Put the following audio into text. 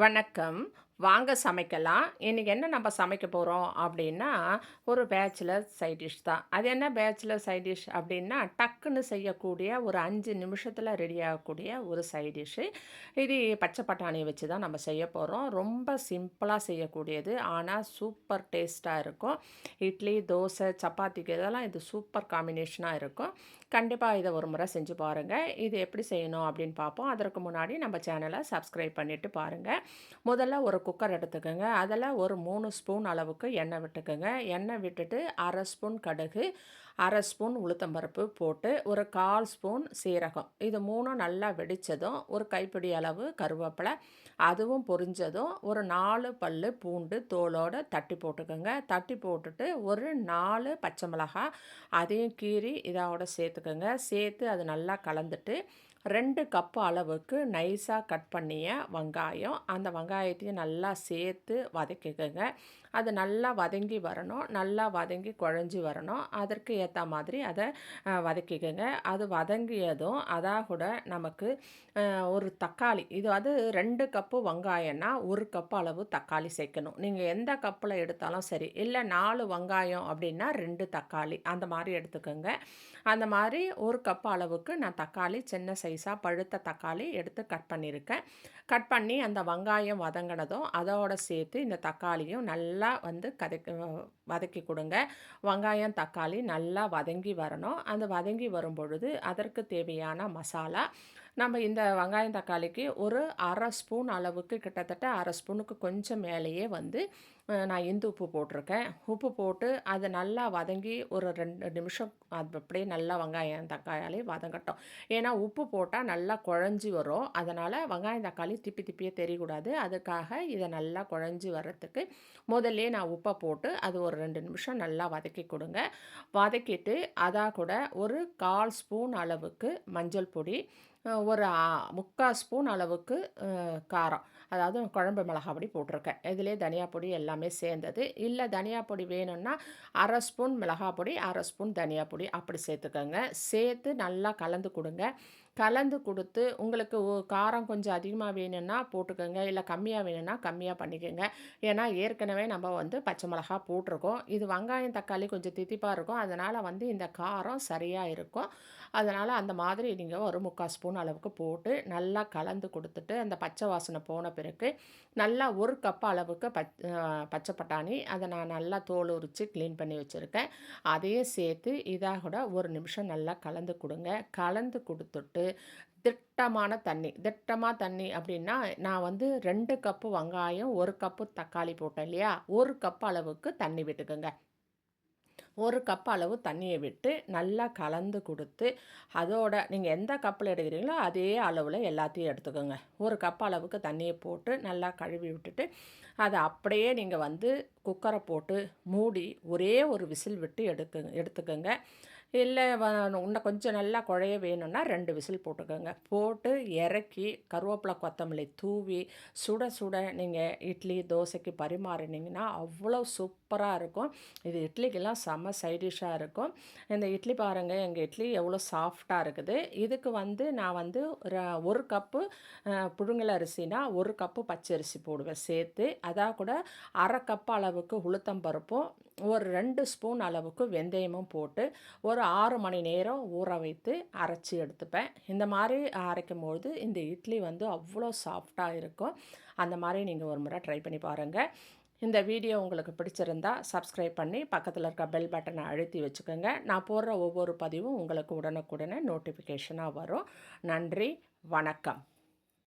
வணக்கம். வாங்க சமைக்கலாம். இன்றைக்கி என்ன நம்ம சமைக்க போகிறோம் அப்படின்னா, ஒரு பேச்சுலர் சைட் டிஷ் தான். அது என்ன பேச்சுலர் சைட் டிஷ் அப்படின்னா, டக்குன்னு செய்யக்கூடிய ஒரு அஞ்சு நிமிஷத்தில் ரெடி ஆகக்கூடிய ஒரு சைட் டிஷ்ஷு. இது பச்சை பட்டாணி வச்சு தான் நம்ம செய்ய போகிறோம் ரொம்ப சிம்பிளாக செய்யக்கூடியது. ஆனால் சூப்பர் டேஸ்ட்டாக இருக்கும். இட்லி, தோசை, சப்பாத்திக்கு இதெல்லாம் இது சூப்பர் காம்பினேஷனாக இருக்கும். கண்டிப்பாக இதை ஒரு முறை செஞ்சு பாருங்கள் இது எப்படி செய்யணும் அப்படின்னு பார்ப்போம். அதற்கு முன்னாடி நம்ம சேனலை சப்ஸ்கிரைப் பண்ணிவிட்டு பாருங்கள் முதல்ல ஒரு குக்கர் எடுத்துக்கோங்க அதில் ஒரு மூணு ஸ்பூன் அளவுக்கு எண்ணெய் விட்டுக்கோங்க எண்ணெய் விட்டுட்டு அரை ஸ்பூன் கடுகு, அரை ஸ்பூன் உளுத்தம்பருப்பு போட்டு, ஒரு 1/4 ஸ்பூன் சீரகம். இது மூணும் நல்லா வெடிச்சதும், ஒரு கைப்பிடி அளவு கருவேப்பிலை, அதுவும் பொரிஞ்சதும், ஒரு நாலு பல் பூண்டு தோலோடு தட்டி போட்டுக்கோங்க தட்டி போட்டுட்டு, ஒரு நாலு பச்சை மிளகாய், அதையும் கீறி இதோட சேர்த்துக்கோங்க சேர்த்து அது நல்லா கலந்துட்டு, ரெண்டு கப் அளவுக்கு நைஸாக கட் பண்ணிய வெங்காயம். அந்த வெங்காயத்தையும் நல்லா சேர்த்து வதக்கிக்கங்க. அது நல்லா வதங்கி வரணும். நல்லா வதங்கி குழஞ்சி வரணும். அதற்கு ஏற்ற மாதிரி அதை வதக்கிக்கோங்க அது வதங்கியதும், அதாக கூட நமக்கு ஒரு தக்காளி. இது அது ரெண்டு கப்பு வெங்காயம்னா, ஒரு கப்பு அளவு தக்காளி சேர்க்கணும். நீங்கள் எந்த கப்பில் எடுத்தாலும் சரி. இல்லை நாலு வெங்காயம் அப்படின்னா ரெண்டு தக்காளி. அந்த மாதிரி எடுத்துக்கோங்க அந்த மாதிரி ஒரு கப் அளவுக்கு நான் தக்காளி சின்ன சைஸாக பழுத்த தக்காளி எடுத்து கட் பண்ணியிருக்கேன். கட் பண்ணி அந்த வெங்காயம் வதங்கினதும், அதோட சேர்த்து இந்த தக்காளியும் நல்லா நல்லா வந்து கதக்கி வதக்கி கொடுங்க வெங்காயம், தக்காளி நல்லா வதங்கி வரணும். அந்த வதங்கி வரும்பொழுது, அதற்கு தேவையான மசாலா. நம்ம இந்த வெங்காயம், தக்காளிக்கு ஒரு அரை ஸ்பூன் அளவுக்கு கிட்டத்தட்ட அரை ஸ்பூனுக்கு கொஞ்சம் மேலேயே வந்து நான் இந்து உப்பு போட்டிருக்கேன். உப்பு போட்டு அது நல்லா வதங்கி ஒரு ரெண்டு நிமிஷம் அது அப்படியே நல்லா வெங்காயம், தக்காளி வதங்கட்டும். ஏன்னா உப்பு போட்டால் நல்லா குழஞ்சி வரும். அதனால் வெங்காயம், தக்காளி திப்பி திப்பியே தெரியக்கூடாது. அதுக்காக இதை நல்லா குழஞ்சி வர்றதுக்கு முதல்ல நான் உப்பை போட்டு, அது ஒரு ரெண்டு நிமிஷம் நல்லா வதக்கி கொடுங்க வதக்கிட்டு, அதாக கூட ஒரு 1/4 ஸ்பூன் அளவுக்கு மஞ்சள் பொடி, ஒரு முக்கால் ஸ்பூன் அளவுக்கு காரம். அதாவது குழம்பு மிளகாய் பொடி போட்டிருக்கேன். இதிலேயே தனியா பொடி எல்லாமே சேர்ந்தது. இல்லை தனியா பொடி வேணும்னா, அரை ஸ்பூன் மிளகாய் பொடி, அரை ஸ்பூன் தனியா பொடி அப்படி சேர்த்துக்கோங்க சேர்த்து நல்லா கலந்து கொடுங்க கலந்து கொடுத்து உங்களுக்கு காரம் கொஞ்சம் அதிகமாக வேணும்னா போட்டுக்கோங்க இல்லை கம்மியாக வேணும்னா கம்மியாக பண்ணிக்கோங்க ஏன்னா ஏற்கனவே நம்ம வந்து பச்சை மிளகாய் போட்டிருக்கோம். இது வெங்காயம், தக்காளி கொஞ்சம் தித்திப்பாக இருக்கும். அதனால் வந்து இந்த காரம் சரியாக இருக்கும். அதனால் அந்த மாதிரி நீங்கள் ஒரு 3/4 ஸ்பூன் அளவுக்கு போட்டு, நல்லா கலந்து கொடுத்துட்டு அந்த பச்சை வாசனை போன பிறகு, நல்லா ஒரு கப் அளவுக்கு பச் பச்சை பட்டாணி. அதை நான் நல்லா தோல் உரித்து க்ளீன் பண்ணி வச்சுருக்கேன் அதையும் சேர்த்து இதாக கூட ஒரு நிமிஷம் நல்லா கலந்து கொடுங்க கலந்து கொடுத்துட்டு திட்டமான தண்ணி. திட்டமாக தண்ணி அப்படின்னா, நான் வந்து ரெண்டு கப்பு வெங்காயம், ஒரு கப்பு தக்காளி போட்டேன் இல்லையா? ஒரு கப் அளவுக்கு தண்ணி விட்டுக்குங்க ஒரு கப் அளவு தண்ணியை விட்டு, நல்லா கலந்து கொடுத்து அதோட நீங்கள் எந்த கப்பில் எடுக்கிறீங்களோ, அதே அளவில் எல்லாத்தையும் எடுத்துக்கோங்க. ஒரு கப் அளவுக்கு தண்ணியை போட்டு, நல்லா கழுவி விட்டுட்டு, அதை அப்படியே நீங்கள் வந்து குக்கரை போட்டு மூடி, ஒரே ஒரு விசில் விட்டு எடுக்கு எடுத்துக்கோங்க. இல்லை இன்னும் கொஞ்சம் நல்லா குழைய வேணும்னா ரெண்டு விசில் போட்டுக்கோங்க போட்டு இறக்கி, கருவேப்பிலை, கொத்தமல்லி தூவி, சுட சுட நீங்கள் இட்லி, தோசைக்கு பரிமாறுனீங்கன்னா, அவ்வளோ சூப்பராக இருக்கும். இது இட்லிக்கெல்லாம் செம்ம சைடிஷாக இருக்கும். இந்த இட்லி பாருங்கள் எங்கள் இட்லி எவ்வளோ சாஃப்டாக இருக்குது. இதுக்கு வந்து நான் வந்து ஒரு கப்பு புழுங்கல் அரிசினா, ஒரு கப்பு பச்சரிசி போடுவேன் சேர்த்து. அதாக கூட அரை கப் அளவுக்கு உளுத்தம் பருப்பும், ஒரு ரெண்டு ஸ்பூன் அளவுக்கு வெந்தயமும் போட்டு, ஒரு ஆறு மணி நேரம் ஊற வைத்து அரைச்சி எடுத்துப்பேன். இந்த மாதிரி அரைக்கும்பொழுது, இந்த இட்லி வந்து அவ்வளோ சாஃப்டாக இருக்கும். அந்த மாதிரி நீங்கள் ஒரு முறை ட்ரை பண்ணி பாருங்க. இந்த வீடியோ உங்களுக்கு பிடிச்சிருந்தா, சப்ஸ்கிரைப் பண்ணி, பக்கத்தில் இருக்க பெல் பட்டனை அழுத்தி வச்சுக்கங்க. நான் போடுற ஒவ்வொரு பதிவும் உங்களுக்கு உடனுக்குடனே நோட்டிஃபிகேஷனாக வரும். நன்றி, வணக்கம்.